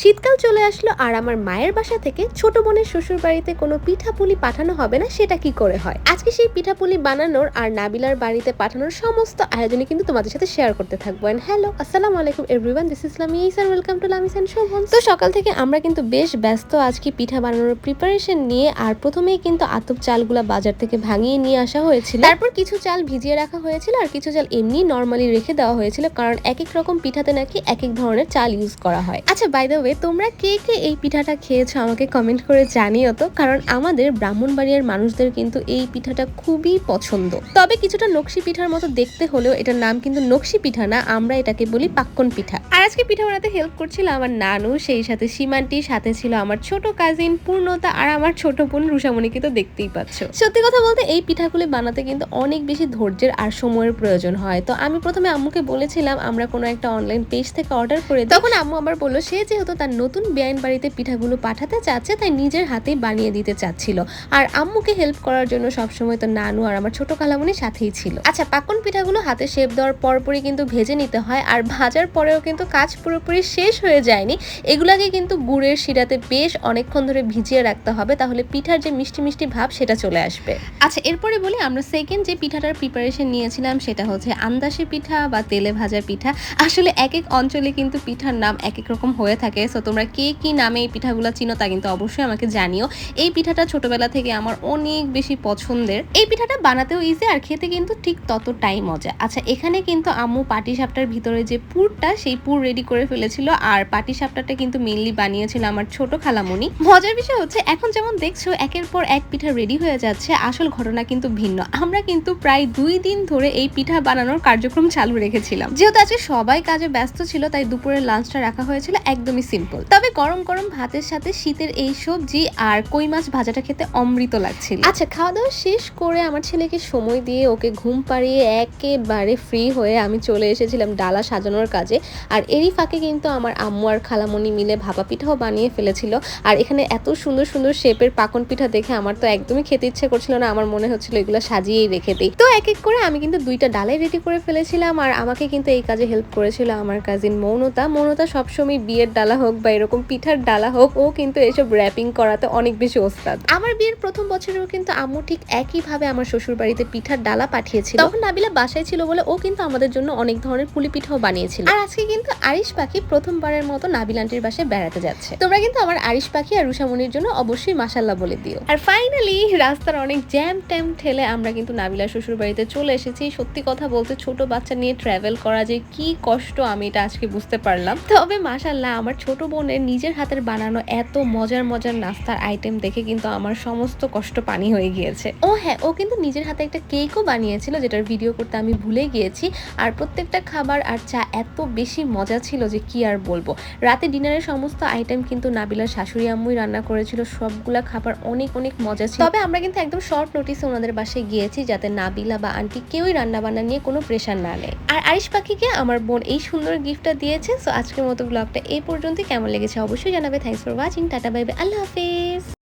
শীতকাল চলে আসলো আর আমার মায়ের বাসা থেকে ছোট বোনের শ্বশুর বাড়িতে কোনো পিঠাপুলি পাঠানো হবে না, সেটা কি করে হয়? আজকে সেই পিঠাপুলি বানানোর আর নাবিলার বাড়িতে পাঠানোর সমস্ত আয়োজনে কিন্তু তোমাদের সাথে শেয়ার করতে থাকব। হ্যালো আসসালামু আলাইকুম এভরিওয়ান দিস ইসলাম ইসার ওয়েলকাম টু লামিস শোভন তো সকাল থেকে আমরা কিন্তু বেশ ব্যস্ত, আজকে পিঠা বানানোর প্রিপারেশন নিয়ে আর প্রথমেই কিন্তু আতপ চালগুলা বাজার থেকে ভাঙিয়ে নিয়ে আসা হয়েছিল। তারপর কিছু চাল ভিজিয়ে রাখা হয়েছিল আর কিছু চাল এমনি নর্মালি রেখে দেওয়া হয়েছিল, কারণ এক এক রকম পিঠাতে নাকি এক এক ধরনের চাল ইউজ করা হয়। আচ্ছা বাই দ্য ওয়ে তোমরা কে কে এই পিঠাটা খেয়েছো আমাকে কমেন্ট করে জানিও তো, কারণ আমাদের ব্রাহ্মণবাড়িয়ার মানুষদের কিন্তু এই পিঠাটা খুবই পছন্দ। তবে কিছুটা নকশি পিঠার মতো দেখতে হলেও এটার নাম কিন্তু নকশি পিঠা না, আমরা এটাকে বলি পাক্কন পিঠা। আর আজকে পিঠা বানাতে হেল্প করছিল আমার নানু, সেই সাথে সীমান্তি, সাথে ছিল আমার ছোট কাজিন পূর্ণতা আর আমার ছোট বোন রুষামণিকে তো দেখতেই পাচ্ছ। সত্যি কথা বলতে এই পিঠাগুলি বানাতে কিন্তু অনেক বেশি ধৈর্যের আর সময়ের প্রয়োজন হয়। তো আমি প্রথমে আম্মুকে বলেছিলাম, আমরা কোনো একটা অনলাইন পেজ থেকে অর্ডার করে তখন আম্মু আবার বলল, সে যেহেতু তার নতুন বেআইন বাড়িতে পিঠাগুলো পাঠাতে চাচ্ছে, তাই নিজের হাতেই বানিয়ে দিতে চাচ্ছিল। আর আম্মুকে হেল্প করার জন্য সবসময় তো নানু আর আমার ছোট কালামনি সাথেই ছিল। আচ্ছা পাকন পিঠাগুলো হাতে শেপ দেওয়ার পরপরই কিন্তু ভেজে নিতে হয়, আর ভাজার পরেও কিন্তু কাজ পুরোপুরি শেষ হয়ে যায়নি। এগুলাকে কিন্তু গুড়ের শিরাতে বেশ অনেকক্ষণ ধরে ভিজিয়ে রাখতে হবে, তাহলে পিঠার যে মিষ্টি মিষ্টি ভাব সেটা চলে আসবে। আচ্ছা এরপরে বলি আমরা সেকেন্ড যে পিঠাটার প্রিপারেশন নিয়েছিলাম, সেটা হচ্ছে আন্দাসি পিঠা বা তেলে ভাজা পিঠা। আসলে এক এক অঞ্চলে কিন্তু পিঠার নাম এক এক রকম হয়ে থাকে। সো তোমরা কে কি নামে এই পিঠাগুলো চিনো তা কিন্তু অবশ্যই আমাকে জানিও। এই পিঠাটা ছোটবেলা থেকে আমার অনেক বেশি পছন্দের। এই পিঠাটা বানাতেও ইজি আর খেতে কিন্তু ঠিক ততটাই মজা। আচ্ছা এখানে কিন্তু আম্মু পাটি সাপটার ভিতরে যে পুরটা, সেই পুর রেডি করে ফেলেছিল আর পাটি সাপটাটা কিন্তু মেনলি বানিয়েছিল আমার ছোট খালামণি মজার বিষয় হচ্ছে, এখন যেমন দেখছ, একের পর এক পিঠা রেডি হয়ে যাচ্ছে, আসল ঘটনা কিন্তু ভিন্ন। আমরা কিন্তু প্রায় দুই দিন ধরে এই পিঠা বানানোর কার্যক্রম চালু রেখেছিলাম। যেহেতু আজকে সবাই কাজে ব্যস্ত ছিল, তাই দুপুরের লাঞ্চটা রাখা হয়েছিল একদমই সিম্পল। তবে গরম গরম ভাতের সাথে শীতের এই সবজি আর কই মাছ ভাজাটা খেতে অমৃত লাগছিল। আচ্ছা খাওয়া দাওয়া শেষ করে আমার ছেলেকে সময় দিয়ে ওকে ঘুম পাড়িয়ে একেবারে ফ্রি হয়ে আমি চলে এসেছিলাম ডালা সাজানোর কাজে। আর এরই ফাঁকে কিন্তু আমার আম্মু আর খালামণি মিলে ভাপা পিঠাও বানিয়ে ফেলেছিল। আর এখানে এত সুন্দর সুন্দর শেপের পাকন পিঠা দেখে আমার তো একদমই খেতে ইচ্ছে করছিল না, আমার মনে হচ্ছিল এগুলো সাজিয়েই রেখে দিই। তো এক এক করে আমি কিন্তু দুইটা ডালাই রেডি করে ফেলেছিলাম আর আমাকে কিন্তু এই কাজে হেল্প করেছিল আমার কাজিন মৌনতা। মৌনতা সবসময় বিয়ের ডালা হোক বা এরকম পিঠার ডালা হোক ও কিন্তু এসব র্যাপিং করাতে অনেক বেশি ওস্তাদ। আমার বিয়ের প্রথম বছরেও কিন্তু আম্মু ঠিক একইভাবে আমার শ্বশুর বাড়িতে পিঠার ডালা পাঠিয়েছিল। তখন নাবিলা বাসায় ছিল বলে ও কিন্তু আমাদের জন্য অনেক ধরনের পুলি পিঠাও বানিয়েছিল। আর আজকে কিন্তু আরিশ পাখি প্রথমবারের মতো নাবিল আন্টির বাসায় বেড়াতে যাচ্ছে। তোমরা কিন্তু আমার আরিশ পাখি আর রুষামণির জন্য অবশ্যই মাসাল্লাহ বলে দিও। আর ফাইনালি রাস্তার অনেক জ্যাম ট্যাম ঠেলে আমরা কিন্তু নাবিলা শ্বশুর বাড়িতে চলে এসেছি। সত্যি কথা বলতে ছোট বাচ্চা নিয়ে ট্রাভেল করা যে কি কষ্ট আমি এটা আজকে বুঝতে পারলাম। তবে মাসাল্লাহ আমার ছোট বোনের নিজের হাতের বানানো এত মজার মজার নাস্তার আইটেম দেখে কিন্তু আমার সমস্ত কষ্ট পানি হয়ে গিয়েছে। ও হ্যাঁ ও কিন্তু নিজের হাতে একটা কেকও বানিয়েছিল, যেটার ভিডিও করতে আমি ভুলে গিয়েছি। আর প্রত্যেকটা খাবার আর চা এত বেশি মজা ছিল যে কি আর বলব। রাতে ডিনারের সমস্ত আইটেম কিন্তু নাবিলার শাশুড়ি আম্মুই রান্না করেছিল, সবগুলা খাবার অনেক অনেক মজা ছিল। তবে আমরা কিন্তু একদম শর্ট নোটিসে ওনাদের বাসায় গিয়েছি, যাতে নাবিলা বা আন্টি কেউই রান্না বান্না নিয়ে কোনো প্রেশার না নেয়। আর আরিশ পাখিকে আমার বোন এই সুন্দর গিফটটা দিয়েছে সো আজকের মতো ব্লগটা এই পর্যন্ত কেমন লেগেছে অবশ্যই জানাবে। Thanks for watching tata bye bye আল্লাহ হাফেজ।